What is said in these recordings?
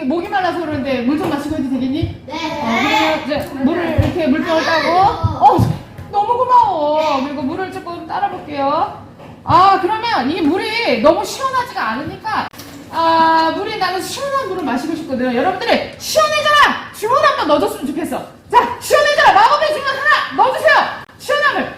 목이 목이 말라서 그러는데 물 좀 마시고 해도 되겠니? 네. 어, 이제 물을 이렇게 물병을 따고. 어 너무 고마워. 그리고 물을 조금 따라 볼게요. 아 그러면 이 물이 너무 시원하지가 않으니까 아 물이 나는 시원한 물을 마시고 싶거든 여러분들이 시원해져라! 주문 한번 넣어줬으면 좋겠어. 자 시원해져라! 마법의 주문 하나 넣어주세요 시원함을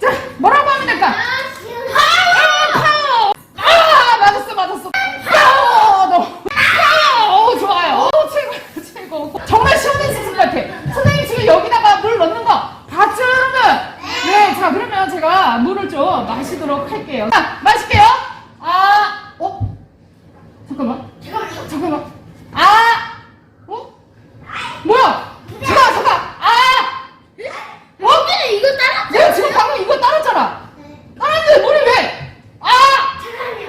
자 뭐라고 하면 될까 아, 파워! 아 맞았어 맞았어 파워 너무 파워 오 좋아요 오 최고 최고 정말 시원해지실 것 같아 선생님 지금 여기다가 물 넣는 거 봤죠 여러분 네자 그러면 제가 물을 좀 마시도록 할게요 자 마실게요 아 어? 잠깐만. 잠깐만요. 잠깐만 아 어? 뭐야 잠깐 잠깐 아 어? 이거 따라. 내가 지금 방금 이거 따랐잖아 따랐는데 물이 왜 아! 잠깐만요.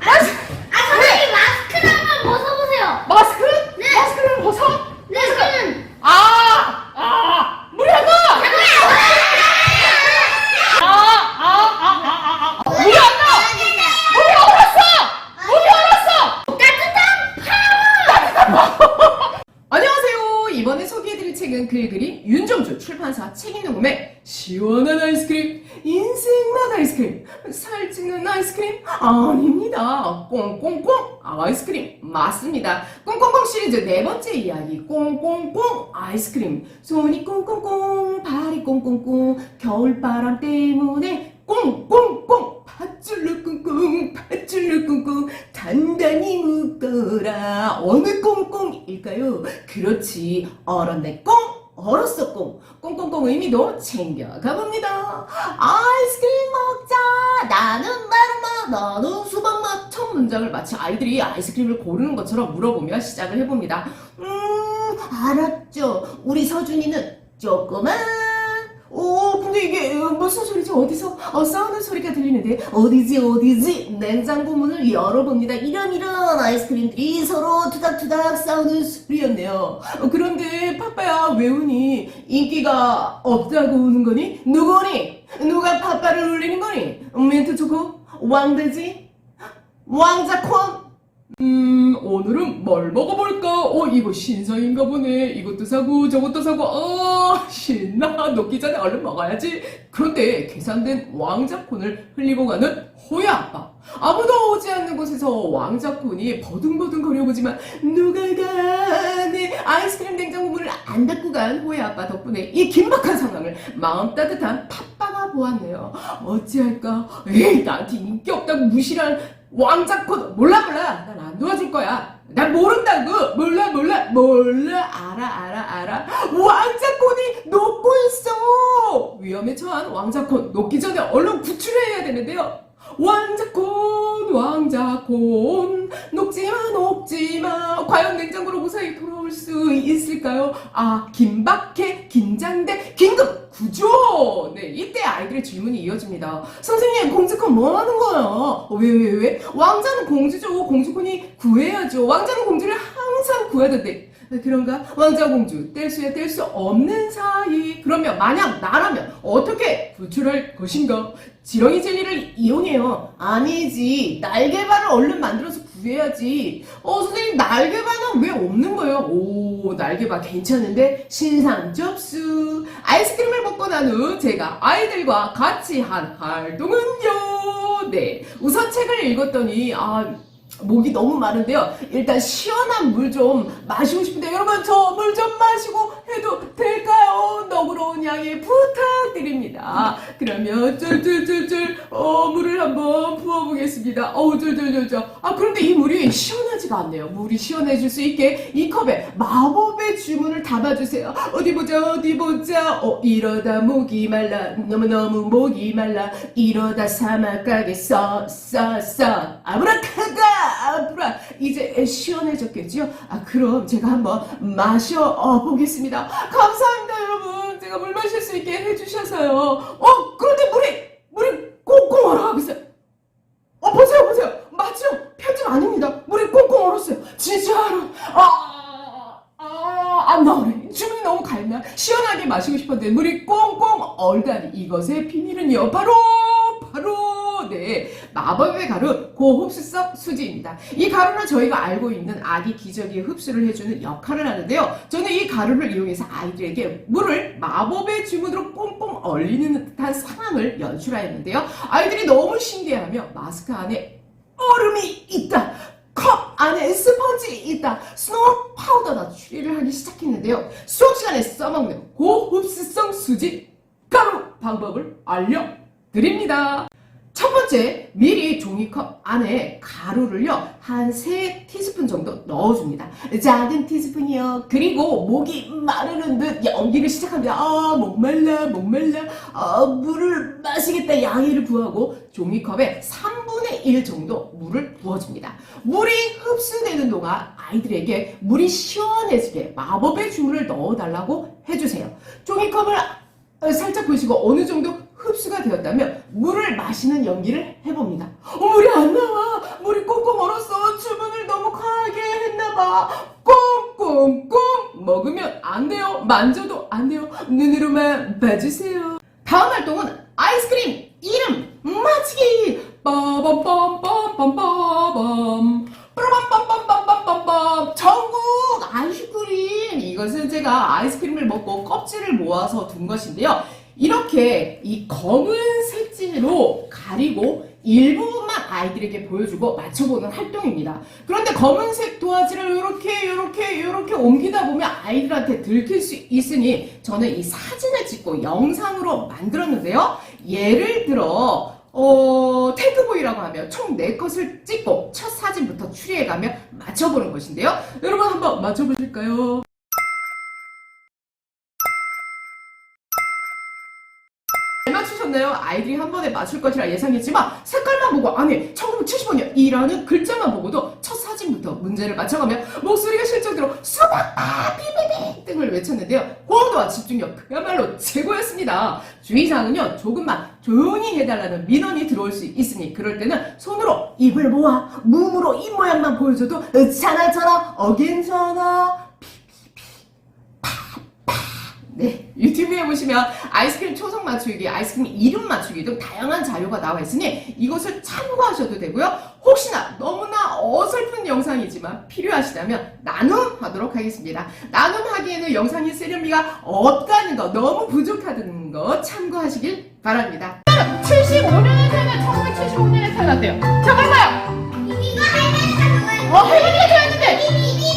마스, 아 선생님 마스크를 한번 벗어보세요. 마스크? 네. 마스크를 벗어? 네, 저는 아! 아! 물이 안 나! 아! 아! 아! 아! 아! 아! 물이 안 나! 물이 얼었어! 물이 얼었어! 안녕하세요. 이번에 소개해드릴 책은 글그리 윤정주 출판사 책 읽는 몸에 시원한 아이스크림, 인생맛 아이스크림, 살찌는 아이스크림? 아닙니다. 꽁꽁꽁. 아이스크림. 맞습니다. 꽁꽁꽁 시리즈 네 번째 이야기. 꽁꽁꽁. 아이스크림. 손이 꽁꽁꽁 발이 꽁꽁꽁 겨울바람 때문에 꽁꽁꽁. 팥줄로 꽁꽁 팥줄로 꽁꽁. 단단히 묶어라. 어느 꽁꽁일까요? 그렇지. 얼었네 꽁 얼었어 꽁 꽁꽁꽁 의미도 챙겨가 봅니다. 아이스크림 먹자! 나는 마른맛 나는 수박맛. 첫 문장을 마치 아이들이 아이스크림을 고르는 것처럼 물어보며 시작을 해봅니다. 음 알았죠. 우리 서준이는 조그만 무슨 소리지? 어디서 어, 싸우는 소리가 들리는데 어디지 어디지? 냉장고 문을 열어봅니다. 이런 이런 아이스크림들이 서로 투닥투닥 싸우는 소리였네요. 어, 그런데 파빠야 왜 우니? 인기가 없다고 우는 거니? 누구니? 누가 파빠를 울리는 거니? 멘트 초코? 왕돼지? 왕자콘? 음, 오늘은 뭘 먹어볼까? 어, 이거 신상인가 보네. 이것도 사고, 저것도 사고, 어, 신나. 녹기 전에 얼른 먹어야지. 그런데 계산된 왕자콘을 흘리고 가는 호야 아빠. 아무도 오지 않는 곳에서 왕자콘이 버둥버둥 거려보지만, 누가 가네. 아이스크림 냉장고 문을 안 닫고 간 호야 아빠 덕분에 이 긴박한 상황을 마음 따뜻한 팥빠가 보았네요. 어찌할까? 에이, 나한테 인기 없다고 무시한 왕자콘 몰라 몰라. 난 안 도와줄 거야. 난 모른다고. 몰라 몰라. 몰라. 알아 알아 알아. 왕자콘이 녹고 있어. 위험에 처한 왕자콘 녹기 전에 얼른 구출해야 되는데요. 왕자콘 왕자콘 녹지마 녹지마. 과연 냉장고로 무사히 돌아올 수 있을까요? 아 긴박해 긴장돼 긴급 구조! 네 이때 아이들의 질문이 이어집니다. 선생님 공주콘 뭐 하는 거야? 왜왜 왜, 왕자는 공주죠. 공주콘이 구해야죠. 왕자는 공주를 항상 구하던데 아, 그런가? 왕자 공주 뗄 수야 뗄 수 없는 사이. 그러면 만약 나라면 어떻게 구출할 것인가? 지렁이 젤리를 이용해요. 아니지. 날개발을 얼른 만들어서 구해야지. 어 선생님 날개발은 왜 없는 거예요? 오 날개발 괜찮은데? 신상 접수. 아이스크림을 먹고 난 후 제가 아이들과 같이 한 활동은요. 네 우선 책을 읽었더니 아 목이 너무 마른데요. 일단 시원한 물 좀 마시고 싶은데 여러분 저 물 좀 마시고 해도 될까요? 너그러운 양해 부탁드립니다. 그러면 쫄쫄쫄쫄 어, 물을 한번 부어보겠습니다. 어우 쫄쫄쫄쫄. 아 그런데 이 물이 시원하지가 않네요. 물이 시원해질 수 있게 이 컵에 마법의 주문을 담아주세요. 어디 보자 어디 보자. 어 이러다 목이 말라 너무너무 목이 말라 이러다 사막 가겠어 써써 아브라카다 아브라 이제 시원해졌겠지요? 아 그럼 제가 한번 마셔 어, 보겠습니다. 감사합니다 여러분. 제가 물 마실 수 있게 해주셔서요. 어 그런데 물이 물이 꽁꽁 얼어가고 있어요. 어 보세요 보세요 맞죠? 편집 아닙니다. 물이 꽁꽁 얼었어요. 진짜로 아 아 안 나오네. 주문이 너무 갈나 시원하게 마시고 싶었는데 물이 꽁꽁 얼다니 이것의 비밀은요 바로 네 네. 마법의 가루 고흡수성 수지입니다. 이 가루는 저희가 알고 있는 아기 기저귀에 흡수를 해주는 역할을 하는데요. 저는 이 가루를 이용해서 아이들에게 물을 마법의 주문으로 뽕뽕 얼리는 듯한 상황을 연출하였는데요. 아이들이 너무 신기해하며 마스크 안에 얼음이 있다. 컵 안에 스펀지 있다. 스노우 파우더나 추리를 하기 시작했는데요. 수업 시간에 써먹는 고흡수성 수지 가루 방법을 알려드립니다. 첫 번째, 미리 종이컵 안에 가루를요, 한 3티스푼 정도 넣어줍니다. 작은 티스푼이요. 그리고 목이 마르는 듯 연기를 시작합니다. 아, 목말라, 목말라. 아, 물을 마시겠다. 양해를 구하고 종이컵에 3분의 1 정도 물을 부어줍니다. 물이 흡수되는 동안 아이들에게 물이 시원해지게 마법의 주문을 넣어달라고 해주세요. 종이컵을 어, 살짝 보시고 어느 정도 흡수가 되었다면 물을 마시는 연기를 해봅니다. 어, 물이 안 나와. 물이 꽁꽁 얼었어. 주문을 너무 과하게 했나봐. 꽁꽁꽁 먹으면 안 돼요. 만져도 안 돼요. 눈으로만 봐주세요. 다음 활동은 아이스크림 이름 맞히기. 빠밤빰빰빰빰빰. 빠밤빰빰빰빰빰. 전국 아이스크림. 이것은 제가 아이스크림을 먹고 껍질을 모아서 둔 것인데요. 이렇게 이 검은 색지로 가리고 일부분만 아이들에게 보여주고 맞춰보는 활동입니다. 그런데 검은색 도화지를 이렇게 이렇게 이렇게 옮기다 보면 아이들한테 들킬 수 있으니 저는 이 사진을 찍고 영상으로 만들었는데요. 예를 들어 어, 태그보이라고 하면 총 4컷을 찍고 첫 사진부터 추리해가며 맞춰보는 것인데요. 여러분 한번 맞춰보실까요? 잘 맞추셨나요? 아이들이 한 번에 맞출 것이라 예상했지만 색깔만 보고 아니 1975년이라는 글자만 보고도 첫 사진부터 문제를 맞춰가며 목소리가 실적으로 수박 아 비비비 등을 외쳤는데요. 호응도와 집중력 그야말로 최고였습니다. 주의사항은요 조금만 조용히 해달라는 민원이 들어올 수 있으니 그럴 때는 손으로 입을 모아 무음으로 입 모양만 보여줘도 으차나차나 어겐차나 네, 유튜브에 보시면 아이스크림 초성 맞추기, 아이스크림 이름 맞추기 등 다양한 자료가 나와 있으니 이것을 참고하셔도 되고요. 혹시나 너무나 어설픈 영상이지만 필요하시다면 나눔하도록 하겠습니다. 나눔하기에는 영상이 세련미가 없다는 거, 너무 부족하다는 거 참고하시길 바랍니다. 75년에 태어난 1975년에 태어났대요. 잠깐만요. 이거 할머니가 좋아해. 어, 할머니가 태어났는데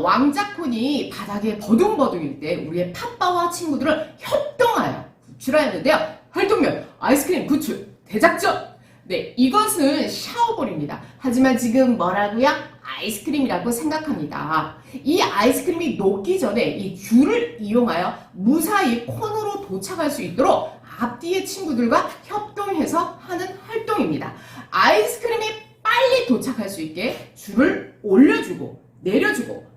왕자콘이 바닥에 버둥버둥일 때 우리의 팥바와 친구들을 협동하여 구출하였는데요. 활동명, 아이스크림 구출, 대작전! 네, 이것은 샤워볼입니다. 하지만 지금 뭐라고요? 아이스크림이라고 생각합니다. 이 아이스크림이 녹기 전에 이 줄을 이용하여 무사히 콘으로 도착할 수 있도록 앞뒤의 친구들과 협동해서 하는 활동입니다. 아이스크림이 빨리 도착할 수 있게 줄을 올려주고 내려주고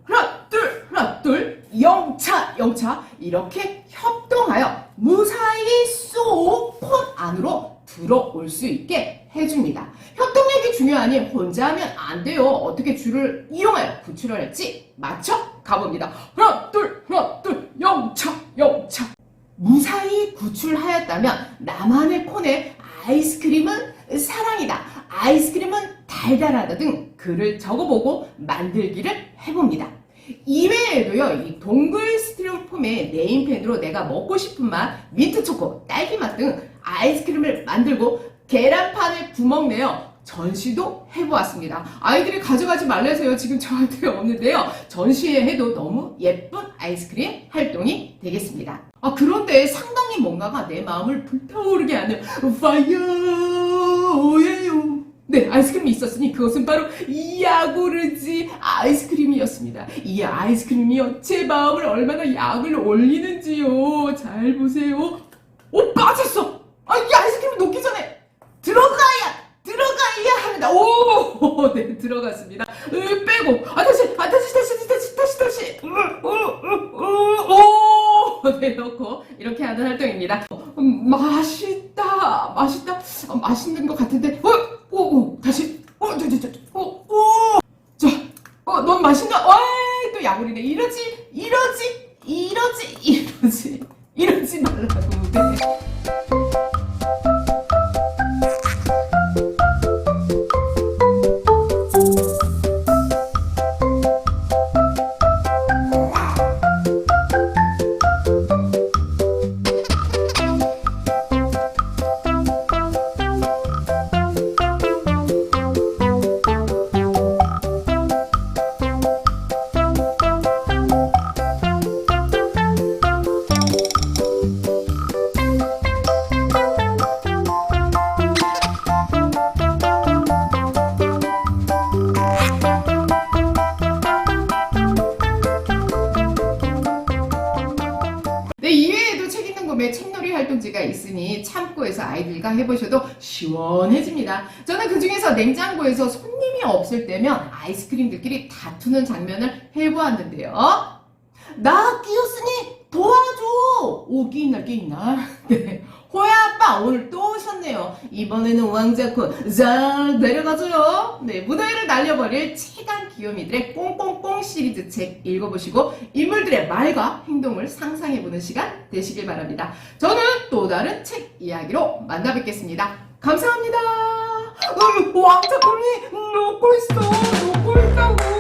하나 둘 영차 영차 이렇게 협동하여 무사히 쏙콘 안으로 들어올 수 있게 해줍니다. 협동력이 중요하니 혼자 하면 안 돼요. 어떻게 줄을 이용하여 구출을 할지 맞춰 가봅니다. 하나 둘 하나 둘 영차 영차 무사히 구출하였다면 나만의 콘에 아이스크림은 사랑이다. 아이스크림은 달달하다 등 글을 적어보고 만들기를 해봅니다. 이외에도요, 이 동글 스티로폼의 네임펜으로 내가 먹고 싶은 맛, 민트 초코, 딸기 맛 등 아이스크림을 만들고 계란판에 구멍 내어 전시도 해보았습니다. 아이들이 가져가지 말래서요. 지금 저한테 없는데요. 전시회 해도 너무 예쁜 아이스크림 활동이 되겠습니다. 아, 그런데 상당히 뭔가가 내 마음을 불타오르게 하는 파이어예요. 네, 아이스크림이 있었으니 그것은 바로 야구르지 아이스크림이었습니다. 이 아이스크림이요, 제 마음을 얼마나 약을 올리는지요. 잘 보세요. 오, 빠졌어! 아, 이 아이스크림이 녹기 전에 들어가야! 들어가야 합니다. 오, 네 들어갔습니다. 으, 빼고 아 다시 아 다시 다시 다시 다시 다시 으, 으, 으, 으, 오, 네 넣고 이렇게 하는 활동입니다. 음, 맛있다, 맛있다, 어, 맛있는 것 같은데, 어, 오, 오, 다시, 어, 저, 저, 저, 오, 오, 자, 어, 넌 맛있나? 와, 또 야구리네. 이러지, 아이들과 해보셔도 시원해집니다. 저는 그 중에서 냉장고에서 손님이 없을 때면 아이스크림들끼리 다투는 장면을 해보았는데요. 나 끼었으니 도와줘! 오, 끼있나, 끼있나. 네. 호야 아빠 오늘 또 오셨네요. 이번에는 왕자콘 잘 내려가줘요. 네, 무더위를 날려버릴 최강 귀요미들의 꽁꽁꽁 시리즈 책 읽어보시고 인물들의 말과 행동을 상상해보는 시간 되시길 바랍니다. 저는 또 다른 책 이야기로 만나 뵙겠습니다. 감사합니다. 음, 왕자콘이 녹고 있어.